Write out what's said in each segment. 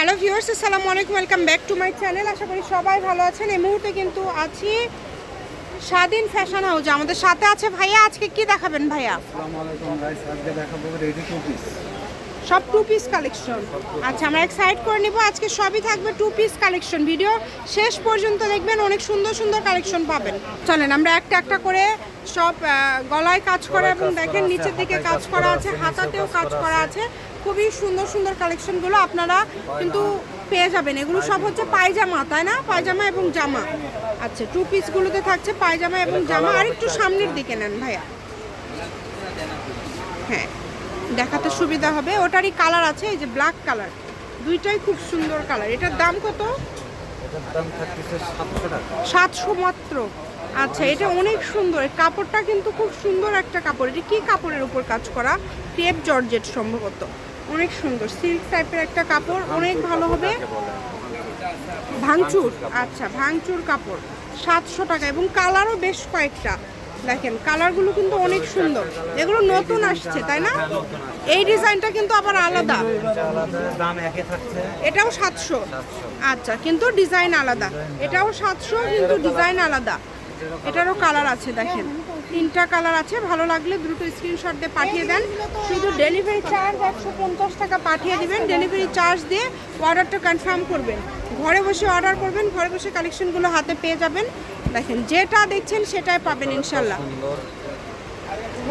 Hello viewers আসসালামু আলাইকুম welcome back to my channel. আশা করি সবাই ভালো আছেন। এই মুহূর্তে কিন্তু আছি স্বাধীন ফ্যাশন হাউস আমাদের সাথে আছে ভাইয়া আজকে কি দেখাবেন ভাইয়া? আসসালামু আলাইকুম গাইস আজকে দেখাবো রেডি টু পিস সব টু পিস কালেকশন আচ্ছা আমরা এক সাইড করে নিব। আজকে সবই থাকবে টু পিস কালেকশন ভিডিও শেষ পর্যন্ত দেখবেন অনেক সুন্দর সুন্দর কালেকশন পাবেন। চলেন আমরা একটা একটা করে সব গলায় কাজ করা এবং দেখেন নিচের দিকে কাজ করা আছে হাতাতেও কাজ করা আছে। খুবই সুন্দর সুন্দর কালেকশনগুলো আপনারা কিন্তু পেয়ে যাবেন। এগুলো সব হচ্ছে পায়জামা তাই না? পায়জামা এবং জামা। আচ্ছা টু পিসগুলোতে থাকছে পায়জামা এবং জামা। আর একটু সামনের দিকে নেন ভাইয়া। হ্যাঁ দেখাতে সুবিধা হবে। ওটারই কালার আছে এই যে ব্ল্যাক কালার দুইটাই খুব সুন্দর কালার এটার দাম কত? সাতশো মাত্র। আচ্ছা এটা অনেক সুন্দর। কাপড়টা কিন্তু খুব সুন্দর একটা কাপড়। এটা কি কাপড়ের উপর কাজ করা? ক্রেপ জর্জেট সম্ভবত। অনেক সুন্দর। সিল্ক টাইপের একটা কাপড় অনেক ভালো হবে। ভাঙচুর আচ্ছা ভাঙচুর কাপড় সাতশো টাকা এবং কালারও বেশ কয়েকটা। দেখেন কালারগুলো কিন্তু অনেক সুন্দর। এগুলো নতুন আসছে তাই না? এই ডিজাইনটা কিন্তু আবার আলাদা। এটাও সাতশো। আচ্ছা কিন্তু ডিজাইন আলাদা। এটাও সাতশো কিন্তু ডিজাইন আলাদা। এটারও কালার আছে দেখেন। তিনটা কালার আছে, ভালো লাগলে দ্রুত স্ক্রিনশট দিয়ে পাঠিয়ে দেন। শুধু ডেলিভারি চার্জ একশো পঞ্চাশ টাকা পাঠিয়ে দিবেন। ডেলিভারি চার্জ দিয়ে অর্ডারটা কনফার্ম করবেন। ঘরে বসে অর্ডার করবেন, ঘরে বসে কালেকশনগুলো হাতে পেয়ে যাবেন। দেখেন, যেটা দেখছেন সেটাই পাবেন ইনশাল্লাহ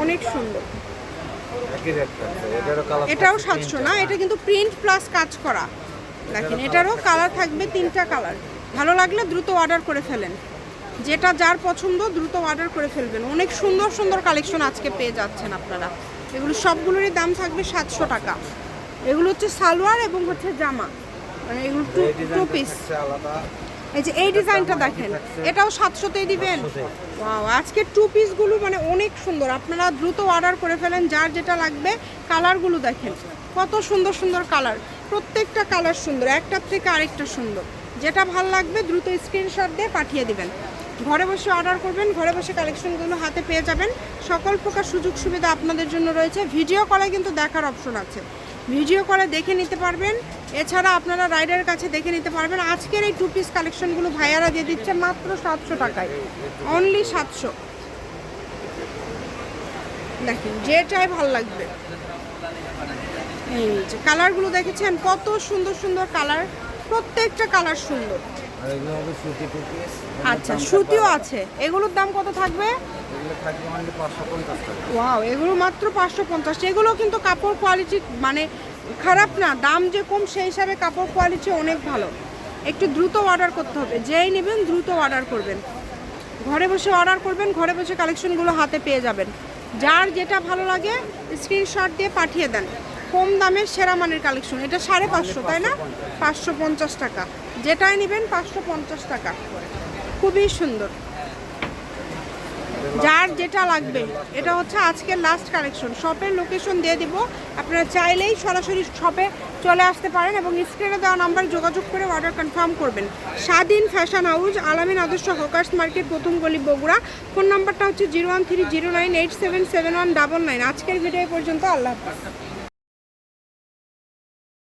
অনেক সুন্দর। এটাও সাতশো না? এটা কিন্তু প্রিন্ট প্লাস কাজ করা। দেখেন, এটারও কালার থাকবে তিনটা কালার ভালো লাগলে দ্রুত অর্ডার করে ফেলেন। যেটা যার পছন্দ দ্রুত অর্ডার করে ফেলবেন। অনেক সুন্দর সুন্দর কালেকশন আজকে পেয়ে যাচ্ছেন আপনারা। এগুলো সবগুলোরই দাম থাকবে সাতশো টাকা। এগুলো হচ্ছে সালোয়ার এবং হচ্ছে জামা। মানে এগুলো টু টু পিস এই যে এই ডিজাইনটা দেখেন এটাও সাতশোতেই দিবেন? ওয়াও আজকে টু পিসগুলো মানে অনেক সুন্দর। আপনারা দ্রুত অর্ডার করে ফেলেন যার যেটা লাগবে কালারগুলো দেখেন। কত সুন্দর সুন্দর কালার প্রত্যেকটা কালার সুন্দর একটার থেকে আরেকটা সুন্দর। যেটা ভালো লাগবে দ্রুত স্ক্রিনশট দিয়ে পাঠিয়ে দিবেন। ঘরে বসে অর্ডার করবেন, ঘরে বসে কালেকশনগুলো হাতে পেয়ে যাবেন। সকল প্রকার সুযোগ সুবিধা আপনাদের জন্য রয়েছে। ভিডিও কলে কিন্তু দেখার অপশন আছে। ভিডিও কলে দেখে নিতে পারবেন। এছাড়া আপনারা রাইডারের কাছে দেখে নিতে পারবেন। আজকের এই টু পিস কালেকশনগুলো ভাইয়ারা দিয়ে দিচ্ছে মাত্র সাতশো টাকায়। অনলি সাতশো। দেখেন, যেটাই ভালো লাগবে। কালারগুলো দেখেছেন, কত সুন্দর সুন্দর কালার প্রত্যেকটা কালার সুন্দর। আর এগুলো হবে সুতি টু পিস আচ্ছা সুতিও আছে। এগুলোর দাম কত থাকবে? এগুলো টাকা। ওয়াও এগুলো মাত্র পাঁচশো পঞ্চাশ। এগুলো কিন্তু কাপড় কোয়ালিটি মানে খারাপ না দাম যে কম সেই হিসাবে কাপড় কোয়ালিটি অনেক ভালো। একটু দ্রুত অর্ডার করতে হবে। যেই নেবেন দ্রুত অর্ডার করবেন। ঘরে বসে অর্ডার করবেন ঘরে বসে কালেকশনগুলো হাতে পেয়ে যাবেন। যার যেটা ভালো লাগে স্ক্রিনশট দিয়ে পাঠিয়ে দেন। কম দামের সেরা মানের কালেকশন। এটা সাড়ে পাঁচশো, তাই না? পাঁচশো পঞ্চাশ টাকা। যেটাই নেবেন পাঁচশো পঞ্চাশ টাকা। খুবই সুন্দর। যার যেটা লাগবে। এটা হচ্ছে আজকের লাস্ট কালেকশন শপের লোকেশন দিয়ে দিব। আপনারা চাইলেই সরাসরি শপে চলে আসতে পারেন এবং স্ক্রিনে দেওয়া নাম্বার যোগাযোগ করে অর্ডার কনফার্ম করবেন। স্বাধীন ফ্যাশন হাউস আলামিন আদর্শ হকার্স মার্কেট, প্রথম গলি বগুড়া। ফোন নাম্বারটা হচ্ছে zero one three zero nine eight seven seven one double nine আজকের ভিডিও পর্যন্ত আল্লাহ হাফিজ।